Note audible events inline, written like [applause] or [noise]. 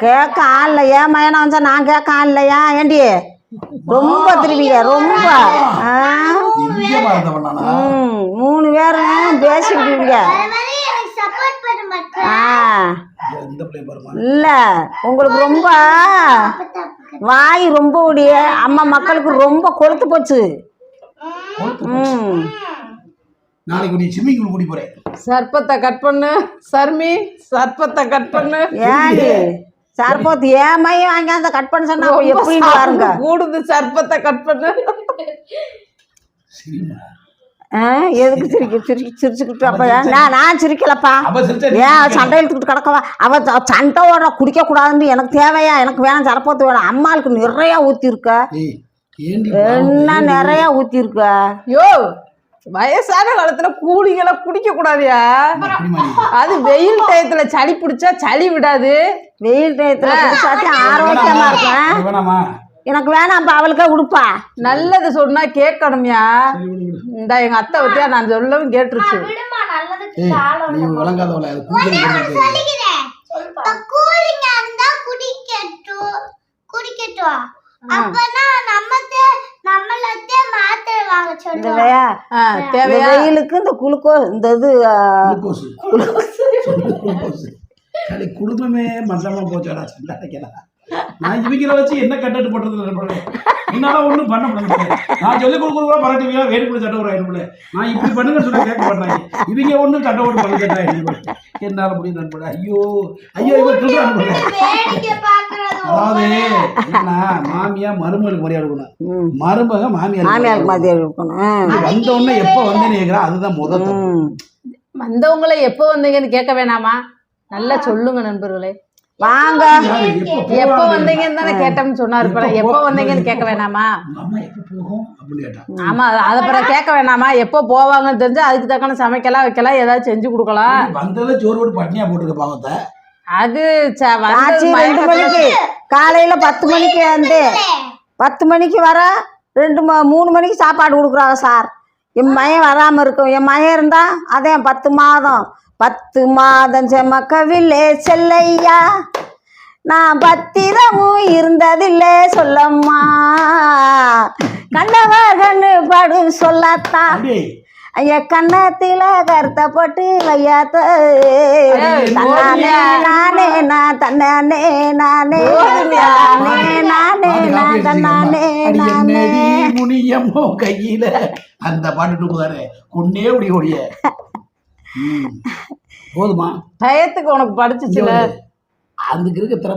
கேட்க ஆள் இல்லையா மயனா வந்தா நான் கேட்க ஆள் இல்லையா ஏண்டி? ரொம்ப திரும்பிங்க ரொம்ப. மூணு பேரும் பேசிக்கிட்டீங்க இல்ல உங்களுக்கு ரொம்ப வாய் ரொம்ப உடைய அம்மா மக்களுக்கு ரொம்ப கொழுத்து போச்சு. சர்ப்பத்தை கட் பண்ணு சர்மி சர்ப்பத்தை கட் பண்ணு. ஏண்டி? சர்பத்து ஏமையும் வாங்கியாந்து கட் பண்ண சொன்னா? எப்படின்னு பாருங்க. கூடுது சர்ப்பத்தை கட் பண்ணு. எதுக்கு சிரிக்க சிரிக்க சிரிச்சுக்கிட்டு அப்ப நான் நான் சிரிக்கலப்பா. ஏன் சண்டை இழுத்துக்கிட்டு கிடக்கவா? அவ சண்டை ஓட குடிக்க கூடாதுன்னு எனக்கு தேவையா? எனக்கு வேணாம் சரப்பத்து வேணும். அம்மாளுக்கு நிறைய ஏய் ஏண்டி என்ன நிறைய ஊத்திருக்க? யோ வயசான காலத்துல கூலிங்களை குடிக்க கூடாதியா? அது வெயில் டயத்துல சளி பிடிச்சா சளி விடாது. வெயில் டயத்துல குடிச்சாத்தி ஆரோக்கியமா வேணாமா எனக்கு வேணாம்ப்பா அவளுக்கே கொடுப்பா நல்லது சொன்னா கேட்கணும்யா. இந்த எங்க அத்தை பத்தியா நான் சொல்லவும் கேட்டுருச்சு. விடுமா நல்லதுக்கு இந்த சொல்லுவோம் வே- ஆ, இந்த தேவையா வெயிலுக்கு இந்த குளுக்கோ இந்த இது கலை குடும்பமே மந்தமா போச்சாடா சண்டாடிக்கலாம் நான் இவங்கள வச்சு என்ன கட்டட்டு போட்டது என்னால ஒண்ணும் பண்ண முடியாது. நான் சொல்லி கொடுக்குறவங்க பரட்டுவீங்க வேறு கூட சட்டை ஒரு ஐநூறு நான் இப்படி பண்ணுங்க சொல்ல கேட்க மாட்டாங்க. இவங்க ஒண்ணும் சட்டை ஓட்டு பண்ண கேட்டா என்னால முடியும் நண்பட ஐயோ ஐயோ இவன் அதாவது என்னன்னா மாமியா மருமகளுக்கு மரியாதை கொடுக்கணும். மருமக மாமியார் மாமியாருக்கு மதியம் இருக்கணும் வந்த உடனே எப்ப வந்தேன்னு கேக்குறா? அதுதான் முதல். வந்தவங்கள எப்போ வந்தீங்கன்னு கேட்க வேணாமா? நல்லா சொல்லுங்க நண்பர்களே. வாங்க. எப்ப? வந்தீங்கன்னு தானே கேட்டோம்னு சொன்னாரு எப்போ வந்தீங்கன்னு கேட்க வேணாமா? ஆமா அதை பிறகு கேட்க வேணாமா? எப்போ போவாங்கன்னு தெரிஞ்சா அதுக்கு தக்கன சமைக்கலாம் வைக்கலாம் ஏதாவது செஞ்சு கொடுக்கலாம். வந்ததுல சோறு போட்டு பட்னியா போட்டுருக்க பாவத்தை. அது ஆச்சு ரெண்டு மணிக்கு காலையில பத்து மணிக்கு வந்து பத்து மணிக்கு வர ரெண்டு ம மூணு மணிக்கு சாப்பாடு கொடுக்குறாங்க சார். என் மயம் வராமல் இருக்கும். என் மயம் இருந்தா அதே பத்து மாதம். பத்து மாதம் செமக்கவில்லே செல்லையா? நான் பத்திரமும் இருந்ததில்லை சொல்லம்மா. கண்ணவர் கண்ணு படு சொல்லத்தான் ஐயா கண்ணத்தில கருத்தப்பட்டு வையாத்த. தன்னானே நானே நான் தன்னானே நானே நானே நானே நான் தன்னானே நானே. முனியம்மோ கையில? அந்த பாட்டு கொன்னே ஓடி ஓடிய. [laughs] ம். போதுமா? டயத்துக்கு உனக்கு படிச்சுச்சுல. அதுக்கு இருக்க திறமை